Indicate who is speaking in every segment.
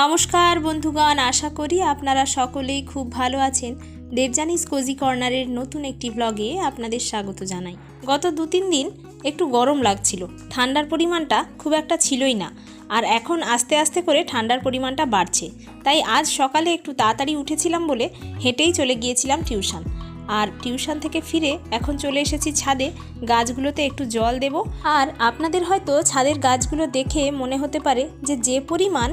Speaker 1: নমস্কার বন্ধুগণ, আশা করি আপনারা সকলেই খুব ভালো আছেন। দেবজানিস কোজি কর্নারের নতুন একটি ব্লগে আপনাদের স্বাগত জানাই। গত দু তিন দিন একটু গরম লাগছিল। ঠান্ডার পরিমাণটা খুব একটা ছিলই না। আর এখন আস্তে আস্তে করে ঠান্ডার পরিমাণটা বাড়ছে। তাই আজ সকালে একটু তাড়াতাড়ি উঠেছিলাম বলে হেঁটেই চলে গিয়েছিলাম টিউশন। আর টিউশন থেকে ফিরে এখন চলে এসেছি ছাদে। গাছগুলোতে একটু জল দেব। আর আপনাদের হয়তো ছাদের গাছগুলো দেখে মনে হতে পারে যে যে পরিমাণ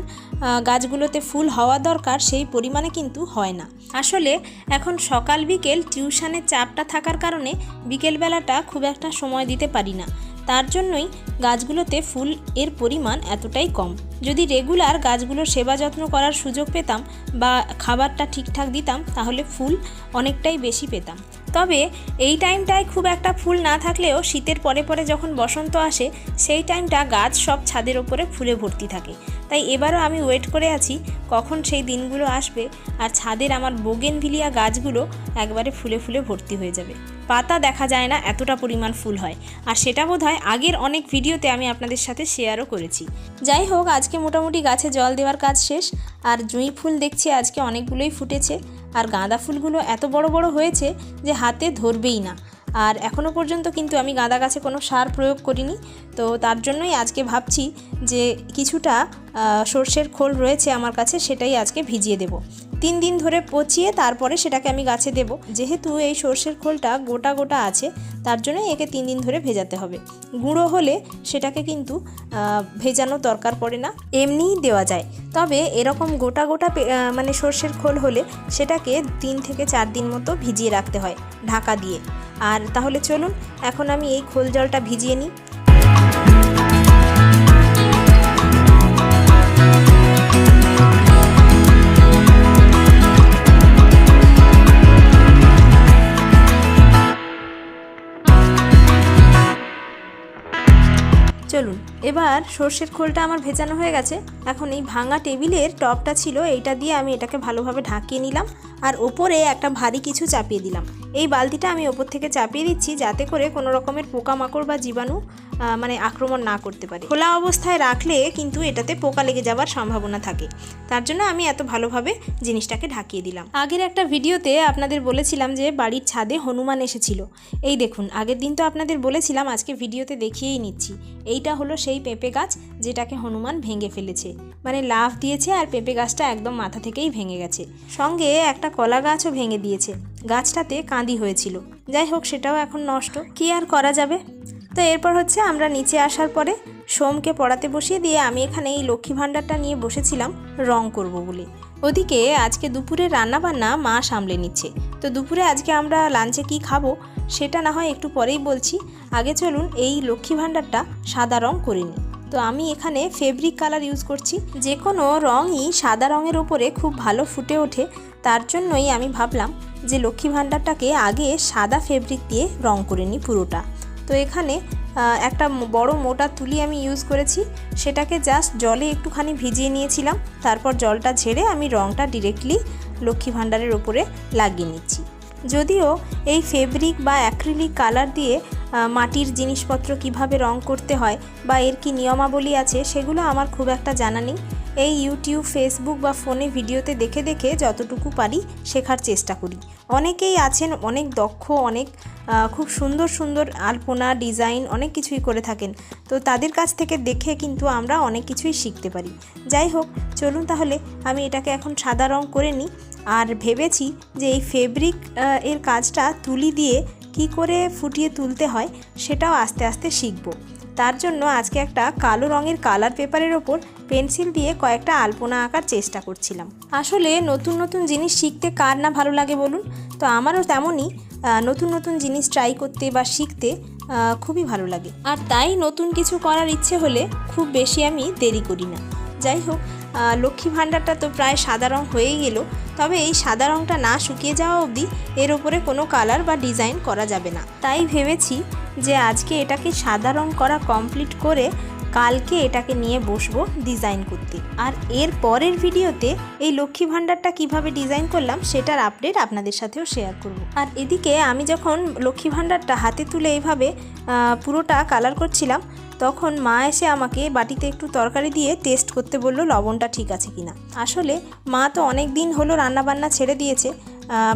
Speaker 1: গাছগুলোতে ফুল হওয়া দরকার সেই পরিমাণে কিন্তু হয় না। আসলে এখন সকাল বিকেল টিউশনের চাপটা থাকার কারণে বিকেলবেলাটা খুব একটা সময় দিতে পারি না। তার জন্যই গাছগুলোতে ফুল এর পরিমাণ এতটাই কম। যদি রেগুলার গাছগুলোর সেবা যত্ন করার সুযোগ পেতাম বা খাবারটা ঠিকঠাক দিতাম, তাহলে ফুল অনেকটাই বেশি পেতাম। তবে এই টাইমটায় খুব একটা ফুল না থাকলেও শীতের পরে পরে যখন বসন্ত আসে, সেই টাইমটা গাছ সব ছাদের ওপরে ফুলে ভর্তি থাকে। তাই এবারও আমি ওয়েট করে আছি কখন সেই দিনগুলো আসবে আর ছাদের আমার বোগেনভিলিয়া গাছগুলো একবারে ফুলে ফুলে ভর্তি হয়ে যাবে। পাতা দেখা যায় না এতটা পরিমাণ ফুল হয়। আর সেটা বোধ হয় আগের অনেক ভিডিওতে আমি আপনাদের সাথে শেয়ারও করেছি। যাই হোক, আজকে মোটামুটি গাছে জল দেওয়ার কাজ শেষ। আর জুঁই ফুল দেখছি আজকে অনেকগুলোই ফুটেছে। আর গাঁদা ফুলগুলো এত বড় বড় হয়েছে যে হাতে ধরবেই না। আর এখনও পর্যন্ত কিন্তু আমি গাঁদা গাছে কোনো সার প্রয়োগ করিনি। তো তার জন্যই আজকে ভাবছি যে কিছুটা সর্ষের খোল রয়েছে আমার কাছে, সেটাই আজকে ভিজিয়ে দেব। তিন দিন ধরে পচিয়ে তারপরে সেটাকে আমি গাছে দেব। যেহেতু এই সর্ষের খোলটা গোটা গোটা আছে, তার জন্য একে তিন দিন ধরে ভেজাতে হবে। গুঁড়ো হলে সেটাকে কিন্তু ভেজানো দরকার পড়ে না, এমনিই দেওয়া যায়। তবে এরকম গোটা গোটা মানে সর্ষের খোল হলে সেটাকে তিন থেকে চার দিন মতো ভিজিয়ে রাখতে হয়, ঢাকা দিয়ে। আর তাহলে চলুন, এখন আমি এই খোল জলটা ভিজিয়ে নিই। এবার সর্ষের খোলটা আমার ভেজানো হয়ে গেছে। এখন এই ভাঙা টেবিলের টপটা ছিল, এইটা দিয়ে আমি এটাকে ভালোভাবে ঢাকিয়ে নিলাম আর ওপরে একটা ভারী কিছু চাপিয়ে দিলাম। এই বালতিটা আমি ওপর থেকে চাপিয়ে দিচ্ছি যাতে করে কোনো রকমের পোকামাকড় বা জীবাণু মানে আক্রমণ না করতে পারে। খোলা অবস্থায় রাখলে কিন্তু এটাতে পোকা লেগে যাওয়ার সম্ভাবনা থাকে। তার জন্য আমি এত ভালোভাবে জিনিসটাকে ঢাকিয়ে দিলাম। আগের একটা ভিডিওতে আপনাদের বলেছিলাম যে বাড়ির ছাদে হনুমান এসেছিল। এই দেখুন, আগের দিন তো আপনাদের বলেছিলাম, আজকে ভিডিওতে দেখিয়েই নিচ্ছি। এইটা হলো সেই পেঁপে গাছ যেটাকে হনুমান ভেঙে ফেলেছে। মানে লাফ দিয়েছে আর পেঁপে গাছটা একদম মাথা থেকেই ভেঙে গেছে। সঙ্গে একটা কলা গাছও ভেঙে দিয়েছে। গাছটাতে কাঁদি হয়েছিল। যাই হোক, সেটাও এখন নষ্ট। কি আর করা যাবে? তো এরপর হচ্ছে আমরা নিচে আসার পরে সোমকে পড়াতে বসিয়ে দিয়ে আমি এখানে এই লক্ষ্মী ভাণ্ডারটা নিয়ে বসেছিলাম রং করব বলে। ওদিকে আজকে দুপুরে রান্নাবান্না মা সামলে নিচ্ছে। তো দুপুরে আজকে আমরা লাঞ্চে কি খাব সেটা না হয় একটু পরেই বলছি। আগে চলুন এই লক্ষ্মী ভাণ্ডারটা সাদা রং করে নিই। তো আমি এখানে ফেব্রিক কালার ইউজ করছি। যে কোনো রঙই সাদা রঙের ওপরে খুব ভালো ফুটে ওঠে, তার জন্যই আমি ভাবলাম যে লক্ষ্মী ভাণ্ডারটাকে আগে সাদা ফেব্রিক দিয়ে রং করে নিই পুরোটা। তো এখানে একটা বড় মোটা তুলি আমি ইউজ করেছি, সেটাকে জাস্ট জলে একটুখানি ভিজিয়ে নিয়েছিলাম, তারপর জলটা ঝেড়ে আমি রঙটা ডিরেক্টলি লক্ষ্মী ভাণ্ডারের ওপরে লাগিয়ে নিচ্ছি। যদিও এই ফেব্রিক বা অ্যাক্রিলিক কালার দিয়ে মাটির জিনিসপত্র কীভাবে রং করতে হয় বা এর কি নিয়মাবলী আছে সেগুলো আমার খুব একটা জানা নেই। এই ইউটিউব, ফেসবুক বা ফোনে ভিডিওতে দেখে দেখে যতটুকু পারি শেখার চেষ্টা করি। অনেকেই আছেন, অনেক দক্ষ, অনেক খুব সুন্দর সুন্দর আলপনা, ডিজাইন অনেক কিছুই করে থাকেন। তো তাদের কাছ থেকে দেখে কিন্তু আমরা অনেক কিছুই শিখতে পারি। যাই হোক, চলুন তাহলে আমি এটাকে এখন সাদা রং করে নিই। আর ভেবেছি যে এই ফেব্রিক এর কাজটা তুলি দিয়ে কি করে ফুটিয়ে তুলতে হয় সেটাও আস্তে আস্তে শিখব। তার জন্য আজকে একটা কালো রঙের কালার পেপারের ওপর পেন্সিল দিয়ে কয়েকটা আলপনা আঁকার চেষ্টা করছিলাম। আসলে নতুন নতুন জিনিস শিখতে কার না ভালো লাগে বলুন? তো আমারও তেমনই নতুন নতুন জিনিস ট্রাই করতে বা শিখতে খুবই ভালো লাগে। আর তাই নতুন কিছু করার ইচ্ছে হলে খুব বেশি আমি দেরি করি না। যাই হোক লক্ষ্মী ভাণ্ডারটা তো প্রায় সাদা রঙ হয়েই গেল তবে এই সাদা রঙটা না শুকিয়ে যাওয়া অবধি এর ওপরে কোনো কালার বা ডিজাইন করা যাবে না। তাই ভেবেছি যে আজকে এটাকে সাদা রঙ করা কমপ্লিট করে কালকে এটাকে নিয়ে বসবো ডিজাইন করতে। আর এর পরের ভিডিওতে এই লক্ষ্মী ভাণ্ডারটা কীভাবে ডিজাইন করলাম সেটার আপডেট আপনাদের সাথেও শেয়ার করব। আর এদিকে আমি যখন লক্ষ্মী ভাণ্ডারটা হাতে তুলে এইভাবে পুরোটা কালার করছিলাম, তখন মা এসে আমাকে বাটিতে একটু তরকারি দিয়ে টেস্ট করতে বলল, লবণটা ঠিক আছে কিনা? আসলে মা তো অনেক দিন হলো রান্নাবান্না ছেড়ে দিয়েছে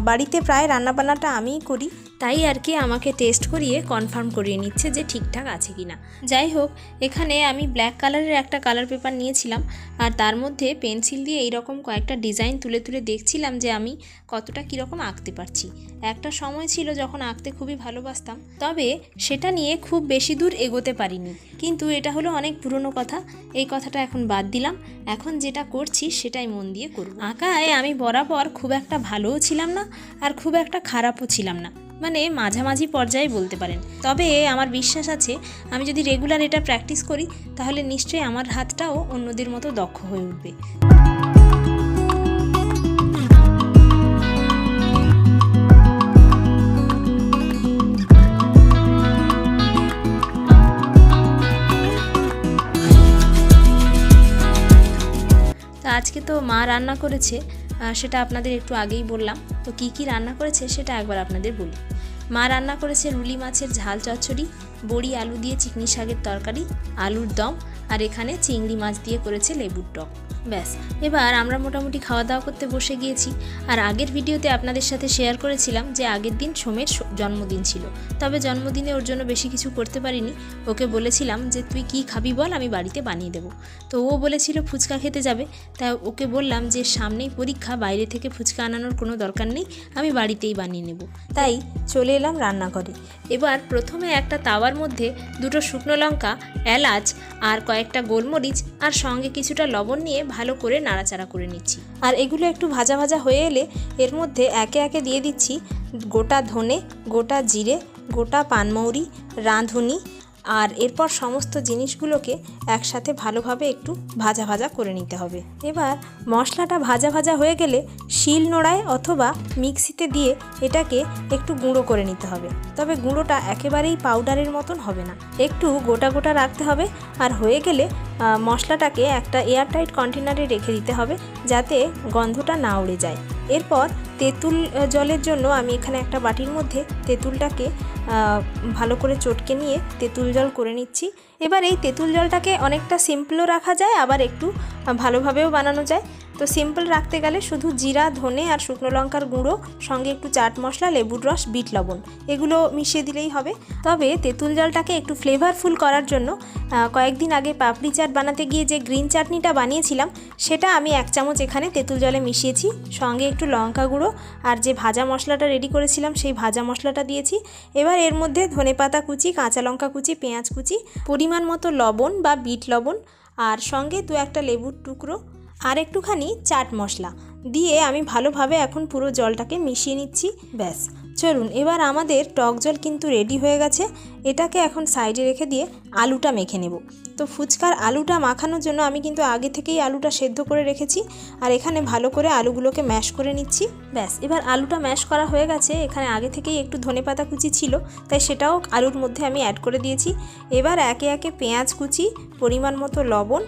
Speaker 1: বাড়িতে প্রায় রান্নাবান্নাটা আমিই করি তাই আর কি আমাকে টেস্ট করিয়ে কনফার্ম করিয়ে নিচ্ছে যে ঠিকঠাক আছে কি না যাই হোক, এখানে আমি ব্ল্যাক কালারের একটা কালার পেপার নিয়েছিলাম আর তার মধ্যে পেন্সিল দিয়ে এইরকম কয়েকটা ডিজাইন তুলে তুলে দেখছিলাম যে আমি কতটা কীরকম আঁকতে পারছি। একটা সময় ছিল যখন আঁকতে খুবই ভালোবাসতাম, তবে সেটা নিয়ে খুব বেশি দূর এগোতে পারিনি। কিন্তু এটা হলো অনেক পুরনো কথা, এই কথাটা এখন বাদ দিলাম। এখন যেটা করছি সেটাই মন দিয়ে করব। আঁকায় আমি বরাবর খুব একটা ভালোও ছিলাম না আর খুব একটা খারাপও ছিলাম না। মানে মাঝামাঝি পর্যায়ে বলতে পারেন। তবে আমার বিশ্বাস আছে, আমি যদি রেগুলার এটা প্র্যাকটিস করি, তাহলে নিশ্চয়ই আমার হাতটাও অন্যদের মতো দক্ষ হয়ে উঠবে। আজকে তো মা রান্না করেছে সেটা আপনাদের একটু আগেই বললাম। তো কি কি রান্না করেছে সেটা একবার আপনাদের বলি। মা রান্না করেছে রুলি মাছের ঝাল চচ্চড়ি, বড়ি আলু দিয়ে চিকনি শাকের তরকারি, আলুর দম, আর এখানে চিংড়ি মাছ দিয়ে করেছে লেবুর টক। ব্যাস, এবার আমরা মোটামুটি খাওয়া দাওয়া করতে বসে গিয়েছি। আর আগের ভিডিওতে আপনাদের সাথে শেয়ার করেছিলাম যে আগের দিন সোমের জন্মদিন ছিল। তবে জন্মদিনে ওর জন্য বেশি কিছু করতে পারিনি। ওকে বলেছিলাম যে, তুই কি খাবি বল, আমি বাড়িতে বানিয়ে দেবো। তো ও বলেছিল ফুচকা খেতে যাবে। তাই ওকে বললাম যে, সামনেই পরীক্ষা, বাইরে থেকে ফুচকা আনানোর কোনো দরকার নেই, আমি বাড়িতেই বানিয়ে নেব। তাই চলে এলাম রান্নাঘরে। এবার প্রথমে একটা তাওয়ার মধ্যে দুটো শুকনো লঙ্কা, এলাচ আর কয়েকটা গোলমরিচ আর সঙ্গে কিছুটা লবণ নিয়ে ভালো করে নাড়াচাড়া করে নিচ্ছি। আর এগুলো একটু ভাজা ভাজা হয়ে এলে এর মধ্যে একে একে দিয়ে দিচ্ছি গোটা ধনে, গোটা জিরে, গোটা পানমৌরি, রাঁধুনি আর এরপর সমস্ত জিনিসগুলোকে একসাথে ভালোভাবে একটু ভাজা ভাজা করে নিতে হবে। এবার মশলাটা ভাজা ভাজা হয়ে গেলে শিল নোড়ায় অথবা মিক্সিতে দিয়ে এটাকে একটু গুঁড়ো করে নিতে হবে। তবে গুঁড়োটা একেবারেই পাউডারের মতন হবে না। একটু গোটা গোটা রাখতে হবে আর হয়ে গেলে মশলাটাকে একটা এয়ারটাইট কন্টেনারে রেখে দিতে হবে যাতে গন্ধটা না উড়ে যায়। এরপর তেঁতুল জলের জন্য আমি এখানে একটা বাটির মধ্যে তেঁতুলটাকে ভালো করে চটকে নিয়ে তেঁতুল জল করে নিচ্ছি। এবার এই তেঁতুল জলটাকে অনেকটা সিম্পলও রাখা যায়, আবার একটু ভালোভাবেও বানানো যায়। তো সিম্পল রাখতে গেলে শুধু জিরা, ধনে আর শুকনো লঙ্কার গুঁড়ো, সঙ্গে একটু চাট মশলা, লেবুর রস, বিট লবণ, এগুলো মিশিয়ে দিলেই হবে। তবে তেঁতুল জলটাকে একটু ফ্লেভারফুল করার জন্য কয়েকদিন আগে পাপড়ি চাট বানাতে গিয়ে যে গ্রিন চাটনিটা বানিয়েছিলাম, সেটা আমি এক চামচ এখানে তেঁতুল জলে মিশিয়েছি, সঙ্গে একটু লঙ্কা গুঁড়ো আর যে ভাজা মশলাটা রেডি করেছিলাম, সেই ভাজা মশলাটা দিয়েছি। এবার এর মধ্যে ধনেপাতা কুচি, কাঁচা লঙ্কা কুচি, পেঁয়াজ কুচি, পরিমাণ মতো লবণ বা বিট লবণ, আর সঙ্গে দু একটা লেবুর টুকরো আর একটুখানি চাট মশলা। দিয়ে আমি ভালোভাবে এখন পুরো জলটাকে মিশিয়ে নিচ্ছি ব্যাস। চলুন, এবার আমাদের টক জল কিন্তু রেডি হয়ে গেছে। এটাকে এখন সাইডে রেখে দিয়ে আলুটা মেখে নেব। তো ফুচকার আলুটা মাখানোর জন্য আমি কিন্তু আগে থেকেই আলুটা সেদ্ধ করে রেখেছি আর এখানে ভালো করে আলুগুলোকে ম্যাশ করে নিচ্ছি। ব্যাস, এবার আলুটা ম্যাশ করা হয়ে গেছে। এখানে আগে থেকেই একটু ধনেপাতা কুচি ছিল, তাই সেটাও আলুর মধ্যে আমি অ্যাড করে দিয়েছি। এবার একে একে পেঁয়াজ কুচি, পরিমাণ মতো লবণ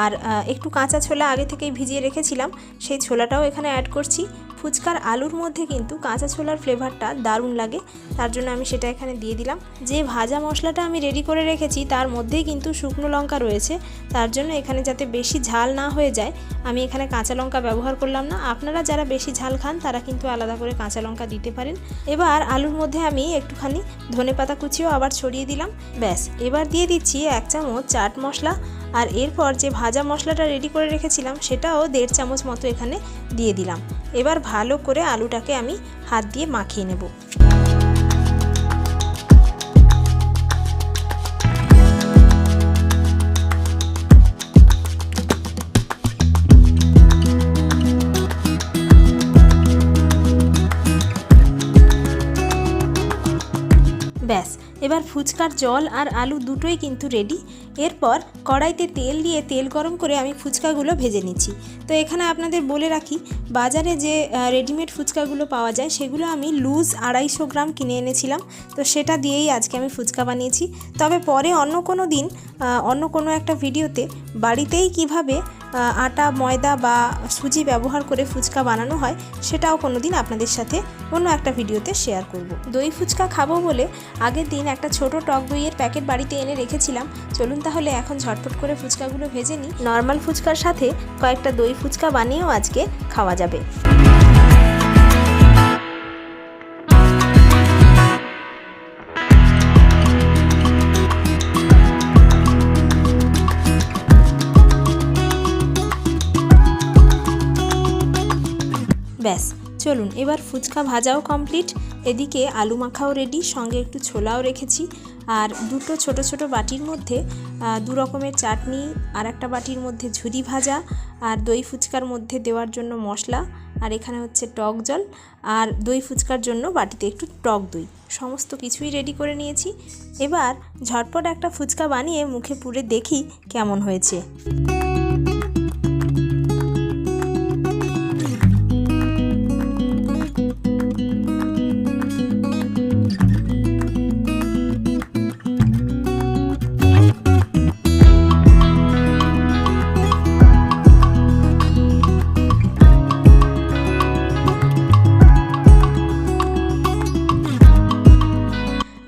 Speaker 1: আর একটু কাঁচা ছোলা আগে থেকেই ভিজিয়ে রেখেছিলাম, সেই ছোলাটাও এখানে অ্যাড করছি। ফুচকার আলুর মধ্যে কিন্তু কাঁচা ছোলার ফ্লেভারটা দারুণ লাগে। তার জন্য আমি সেটা এখানে দিয়ে দিলাম। যে ভাজা মশলাটা আমি রেডি করে রেখেছি, তার মধ্যেই কিন্তু শুকনো লঙ্কা রয়েছে। তার জন্য এখানে যাতে বেশি ঝাল না হয়ে যায়, আমি এখানে কাঁচা লঙ্কা ব্যবহার করলাম না। আপনারা যারা বেশি ঝাল খান, তারা কিন্তু আলাদা করে কাঁচা লঙ্কা দিতে পারেন। এবার আলুর মধ্যে আমি একটুখানি ধনেপাতা কুচিও আবার ছড়িয়ে দিলাম। ব্যাস, এবার দিয়ে দিচ্ছি এক চামচ চাট মশলা। আর এরপর যে ভাজা মশলাটা রেডি করে রেখেছিলাম, সেটাও দেড় চামচ মতো এখানে দিয়ে দিলাম। এবার ভালো করে আলুটাকে আমি হাত দিয়ে মাখিয়ে নেব। ফুচকার জল আর আলু দুটোই কিন্তু রেডি এরপর কড়াইতে তেল দিয়ে তেল গরম করে আমি ফুচকাগুলো ভেজে নিচ্ছি। তো এখানে আপনাদের বলে রাখি বাজারে যে রেডিমেড ফুচকাগুলো পাওয়া যায়, সেগুলো আমি লুজ আড়াইশো গ্রাম কিনে এনেছিলাম। তো সেটা দিয়েই আজকে আমি ফুচকা বানিয়েছি। তবে পরে অন্য কোনো দিন অন্য কোনো একটা ভিডিওতে বাড়িতেই কীভাবে আটা, ময়দা বা সুজি ব্যবহার করে ফুচকা বানানো হয়, সেটাও কোনো দিন আপনাদের সাথে অন্য একটা ভিডিওতে শেয়ার করব। দই ফুচকা খাব বলে আগের দিন একটা ছোট টক দইয়ের প্যাকেট বাড়িতে এনে রেখেছিলাম। চলুন তাহলে এখন ঝটপট করে ফুচকাগুলো ভেজে নিই। নর্মাল ফুচকার সাথে কয়েকটা দই ফুচকা বানিয়েও আজকে খাওয়া যাবে। ব্যাস। চলুন, এবার ফুচকা ভাজাও কমপ্লিট এদিকে আলু মাখাও রেডি সঙ্গে একটু ছোলাও রেখেছি। আর দুটো ছোট ছোট বাটির মধ্যে দু রকমের চাটনি আর একটা বাটির মধ্যে ঝুরি ভাজা, আর দই ফুচকার মধ্যে দেওয়ার জন্য মশলা, আর এখানে হচ্ছে টক জল, আর দই ফুচকার জন্য বাটিতে একটু টক দই। সমস্ত কিছুই রেডি করে নিয়েছি। এবার ঝটপট একটা ফুচকা বানিয়ে মুখে পুরে দেখি কেমন হয়েছে।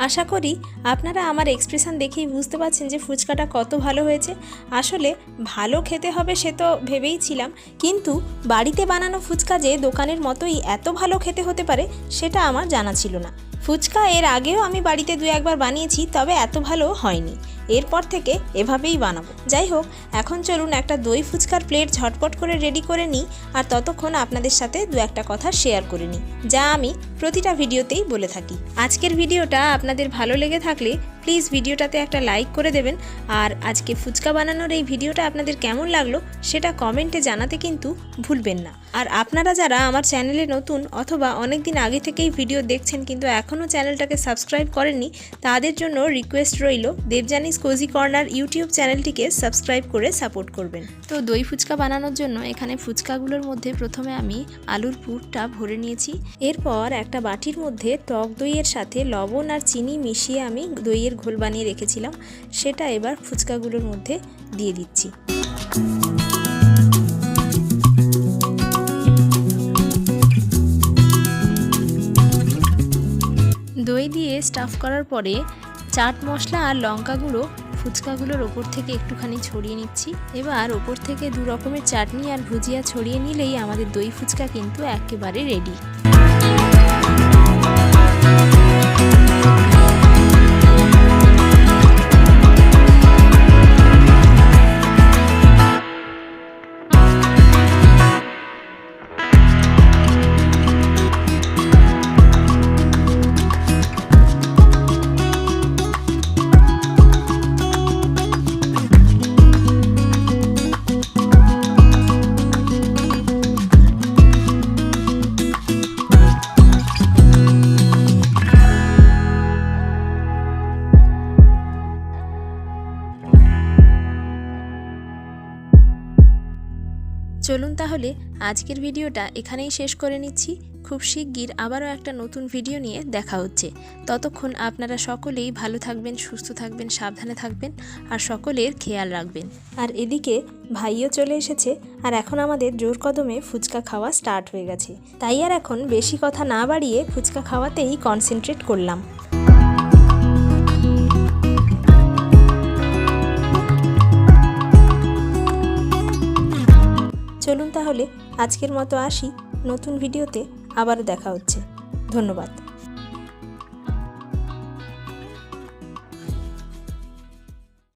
Speaker 1: আশা করি আপনারা আমার এক্সপ্রেশন দেখেই বুঝতে পারছেন যে ফুচকাটা কত ভালো হয়েছে। আসলে ভালো খেতে হবে সে তো ভেবেই ছিলাম, কিন্তু বাড়িতে বানানো ফুচকা যে দোকানের মতোই এত ভালো খেতে হতে পারে সেটা আমার জানা ছিল না। ফুচকা এর আগেও আমি বাড়িতে দু একবার বানিয়েছি, তবে এত ভালো হয়নি। এরপর থেকে এভাবেই বানাবো। যাই হোক, এখন চলুন একটা দই ফুচকার প্লেট ঝটপট করে রেডি করে নিই আর ততক্ষণ আপনাদের সাথে দু একটা কথা শেয়ার করে নিই, যা আমি প্রতিটা ভিডিওতেই বলে থাকি। আজকের ভিডিওটা আপনাদের ভালো লেগে থাকলে প্লিজ ভিডিওটাতে একটা লাইক করে দেবেন আর আজকে ফুচকা বানানোর এই ভিডিওটা আপনাদের কেমন লাগল সেটা কমেন্টে জানাতে কিন্তু ভুলবেন না। আর আপনারা যারা আমার চ্যানেলে নতুন অথবা অনেক দিন আগে থেকেই ভিডিও দেখছেন কিন্তু এখনও চ্যানেলটাকে সাবস্ক্রাইব করেননি, তাদের জন্য রিকোয়েস্ট রইল দেবজানিস কোজি কর্নার ইউটিউব চ্যানেলটিকে সাবস্ক্রাইব করে সাপোর্ট করবেন। তো দই ফুচকা বানানোর জন্য এখানে ফুচকাগুলোর মধ্যে প্রথমে আমি আলুর পুরটা ভরে নিয়েছি। এরপর একটা বাটির মধ্যে টক দইয়ের সাথে লবণ আর চিনি মিশিয়ে আমি দইয়ের ঘোল বানিয়ে রেখেছিলাম। সেটা এবার ফুচকাগুলোর মধ্যে দিয়ে দিচ্ছি। দই দিয়ে স্টাফ করার পরে চাট মশলা আর লঙ্কা গুঁড়ো ফুচকাগুলোর ওপর থেকে একটুখানি ছড়িয়ে নিচ্ছি। এবার ওপর থেকে দু রকমের চাটনি আর ভুজিয়া ছড়িয়ে নিলেই আমাদের দই ফুচকা কিন্তু একেবারে রেডি তাহলে আজকের ভিডিওটা এখানেই শেষ করে নিচ্ছি। খুব শিগগির আবারও একটা নতুন ভিডিও নিয়ে দেখা হচ্ছে। ততক্ষণ আপনারা সকলেই ভালো থাকবেন, সুস্থ থাকবেন, সাবধানে থাকবেন আর সকলের খেয়াল রাখবেন। আর এদিকে ভাইও চলে এসেছে আর এখন আমাদের জোর কদমে ফুচকা খাওয়া স্টার্ট হয়ে গেছে। তাই আর এখন বেশি কথা না বাড়িয়ে ফুচকা খাওয়াতেই কনসেন্ট্রেট করলাম। চলুন তাহলে আজকের মতো আসি। নতুন ভিডিওতে আবারও দেখা হচ্ছে। ধন্যবাদ।